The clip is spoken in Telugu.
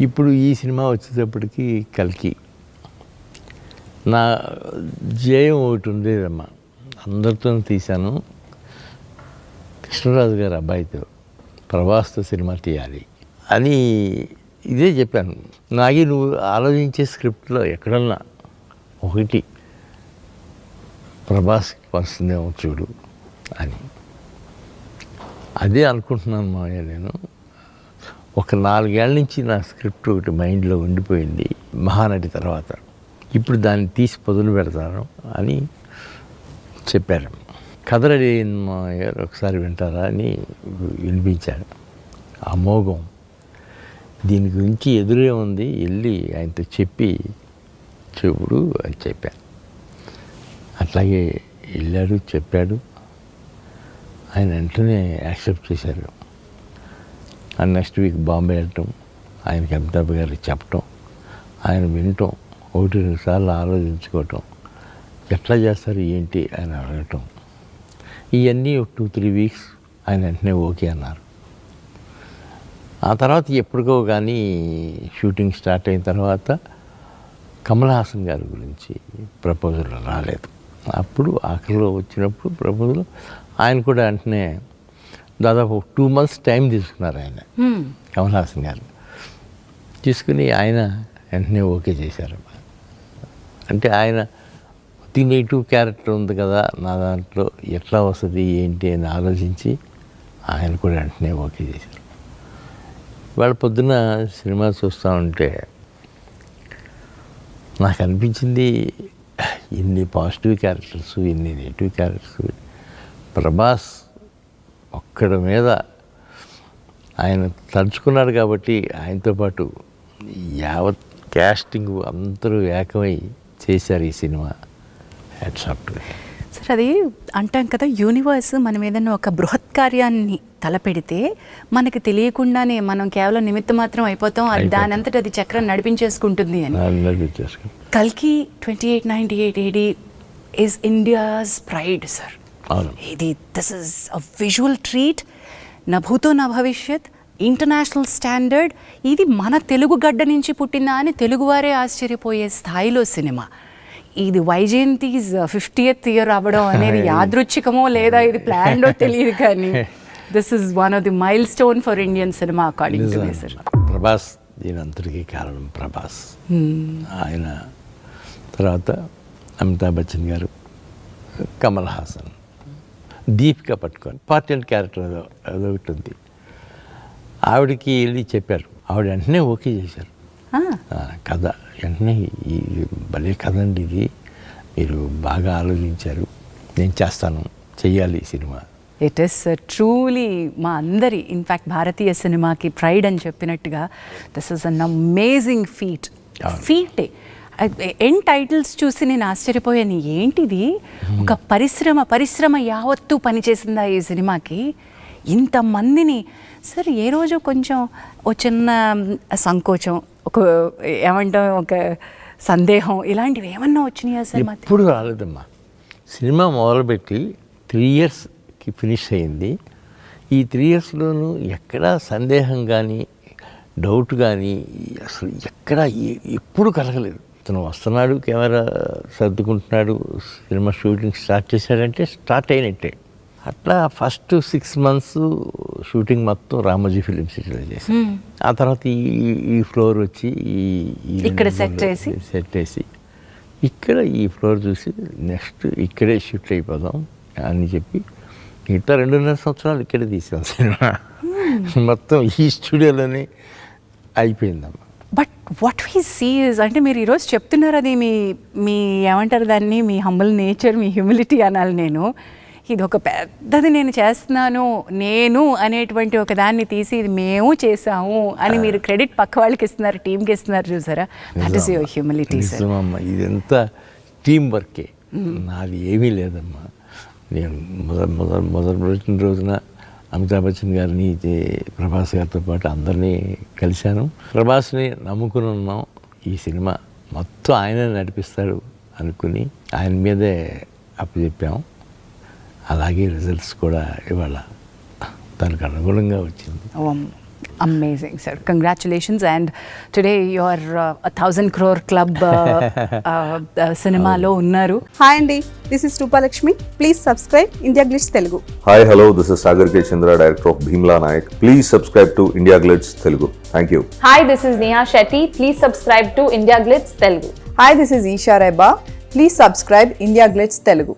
ఇప్పుడు ఈ సినిమా వచ్చేటప్పటికి కల్కి. నా జయం ఒకటి ఉండేదమ్మా. అందరితో తీశాను. కృష్ణరాజు గారు అబ్బాయితో ప్రభాస్తో సినిమా తీయాలి అని ఇదే చెప్పాను. నాగి నువ్వు ఆలోచించే స్క్రిప్ట్లో ఎక్కడన్నా ఒకటి ప్రభాస్ వస్తుందేమో చూడు అని. అదే అనుకుంటున్నాను మావయ్య నేను. ఒక నాలుగేళ్ళ నుంచి నా స్క్రిప్ట్ ఒకటి మైండ్లో ఉండిపోయింది మహానటి తర్వాత. ఇప్పుడు దాన్ని తీసి పొదులు పెడతాను అని చెప్పారు కథ రెడీ గారు ఒకసారి వింటారా అని వినిపించాడు. ఆ దీని గురించి ఎదురే ఉంది వెళ్ళి ఆయనతో చెప్పి చూపుడు అని చెప్పాను. అట్లాగే వెళ్ళాడు చెప్పాడు. ఆయన వెంటనే యాక్సెప్ట్ చేశారు. అండ్ నెక్స్ట్ వీక్ బాంబే వెళ్ళటం ఆయనకి అమితాబ్ గారికి చెప్పటం. ఆయన వినటం. ఒకటి రెండు సార్లు ఆలోచించుకోవటం. ఎట్లా చేస్తారు ఏంటి అని అడగటం. ఇవన్నీ ఒక టూ త్రీ వీక్స్ ఆయన వెంటనే ఓకే అన్నారు. ఆ తర్వాత ఎప్పటికో కానీ షూటింగ్ స్టార్ట్ అయిన తర్వాత కమల్ హాసన్ గారి గురించి ప్రపోజల్ రాలేదు. అప్పుడు ఆఖరిలో వచ్చినప్పుడు ప్రపోజల్ ఆయన కూడా వెంటనే దాదాపు టూ మంత్స్ టైం తీసుకున్నారు ఆయన. హ్మ్. కమల్ హాసన్ గారు. తీసుకుని ఆయన వెంటనే ఓకే చేశారు. అంటే ఆయన ది నెగిటివ్ క్యారెక్టర్ ఉంది కదా నా దాంట్లో ఎట్లా వస్తుంది ఏంటి అని ఆలోచించి ఆయన కూడా వెంటనే ఓకే చేశారు. వాళ్ళ పొద్దున సినిమా చూస్తూ ఉంటే నాకు అనిపించింది ఇన్ని పాజిటివ్ క్యారెక్టర్స్ ఇన్ని నెగిటివ్ క్యారెక్టర్స్ ప్రభాస్ ఒక్కడ మీద ఆయన తలుచుకున్నాడు కాబట్టి ఆయనతో పాటు యావత్ క్యాస్టింగ్ అందరూ ఏకమై చేశారు ఈ సినిమా. హ్యాట్సాప్ సార్ అది అంటాం కదా యూనివర్స్ మనం ఏదైనా ఒక బృహత్ కార్యాన్ని తలపెడితే మనకి తెలియకుండానే మనం కేవలం నిమిత్త మాత్రం అయిపోతాం అది అయిపోతాం. దాని అంతటి అది చక్రం నడిపించేసుకుంటుంది అని. కల్కి twenty eight ninety eight AD is India's pride sir ఇది this is a visual treat నా భూతో నా భవిష్యత్ ఇంటర్నేషనల్ స్టాండర్డ్ ఇది మన తెలుగు గడ్డ నుంచి పుట్టిందా అని తెలుగువారే ఆశ్చర్యపోయే స్థాయిలో సినిమా. ఇది వైజయంతిస్ ఫిఫ్టీయత్ ఇయర్ అవ్వడం అనేది యాదృచ్ఛికమో లేదా ఇది ప్లాన్లో తెలియదు కానీ this is one of the milestone for Indian cinema according to sir. Prabhas దీని అంతటికీ కారణం ప్రభాస్. ఆయన తర్వాత అమితాబ్ బచ్చన్ గారు కమల్ హాసన్. దీపిక పట్టుకొని పార్టీ క్యారెక్టర్ అదో అదొకటి ఉంది. ఆవిడకి వెళ్ళి చెప్పారు. ఆవిడ వెంటనే ఓకే చేశారు. కథ వెంటనే ఈ భలే కథ అండి ఇది. మీరు బాగా ఆలోచించారు. నేను చేస్తాను. చెయ్యాలి ఈ సినిమా. ఇట్ ఈస్ ట్రూలీ మా అందరి ఇన్ఫ్యాక్ట్ భారతీయ సినిమాకి ప్రైడ్ అని చెప్పినట్టుగా this is an amazing feat. ఫీటే end titles చూసి నేను ఆశ్చర్యపోయాను. ఏంటిది? ఒక పరిశ్రమ పరిశ్రమ యావత్తు పనిచేసిందా ఈ సినిమాకి? ఇంతమందిని సరే ఏ రోజు కొంచెం ఓ చిన్న సంకోచం ఒక ఏమంటాం ఒక సందేహం ఇలాంటివి ఏమన్నా వచ్చినాయా సార్ ఇప్పుడు ఎప్పుడు రాలేదమ్మా. సినిమా మొదలుపెట్టి త్రీ ఇయర్స్కి ఫినిష్ అయింది. ఈ త్రీ ఇయర్స్లోనూ ఎక్కడా సందేహం కానీ డౌట్ కానీ అసలు ఎక్కడా ఏ- ఎప్పుడు కలగలేదు. అతను వస్తున్నాడు కెమెరా సర్దుకుంటున్నాడు సినిమా షూటింగ్ స్టార్ట్ చేశాడంటే స్టార్ట్ అయినట్టే. అట్లా ఫస్ట్ సిక్స్ మంత్స్ షూటింగ్ మొత్తం రామోజీ ఫిలిం సిటీలో చేశాను ఆ తర్వాత ఈ ఈ ఫ్లోర్ వచ్చి ఈ ఇక్కడ మూడు చేసి? సెట్ వేసి ఇక్కడ ఈ ఫ్లోర్ చూసి నెక్స్ట్ ఇక్కడే షిఫ్ట్ అయిపోదాం అని చెప్పి మిగతా రెండున్నర సంవత్సరాలు ఇక్కడే తీసాం సినిమా. మొత్తం ఈ స్టూడియోలోనే అయిపోయిందమ్మా. బట్ వాట్ వీ సీజ్ అంటే మీరు ఈరోజు చెప్తున్నారు అది మీ మీ ఏమంటారు దాన్ని? మీ హంబల్ నేచర్ మీ హ్యూమిలిటీ అనాలి నేను. ఇది ఒక పెద్దది నేను చేస్తున్నాను నేను అనేటువంటి ఒక దాన్ని తీసి ఇది మేము చేసాము అని మీరు క్రెడిట్ పక్క వాళ్ళకి ఇస్తున్నారు టీంకి ఇస్తున్నారు చూసారా? దట్ ఈస్ యువర్ హ్యూమిలిటీ ఇదంతా టీం వర్కే నాది ఏమీ లేదమ్మా. నేను మొదటి మొదటి మొదటి రోజున అమితాబ్ బచ్చన్ గారిని ప్రభాస్ గారితో పాటు అందరినీ కలిశాను. ప్రభాస్ని నమ్ముకుని ఉన్నాం. ఈ సినిమా మొత్తం ఆయనే నడిపిస్తాడు అనుకుని ఆయన మీదే అప్పచెప్పాము అలాగే రిజల్ట్స్ కూడా ఇవాళ దానికి అనుగుణంగా వచ్చింది. Amazing sir congratulations and today your uh, thousand crore club సినిమాలో uh, ఉన్నారు. హాయ్ అండి this is Rupalakshmi please subscribe India Glitz Telugu hi hello this is Sagar K Chandra director of Bheemla Nayak please subscribe to India Glitz Telugu thank you Hi, this is Neha Shetty. Please subscribe to India Glitz Telugu. Hi this is Eesha Rebba please subscribe India Glitz Telugu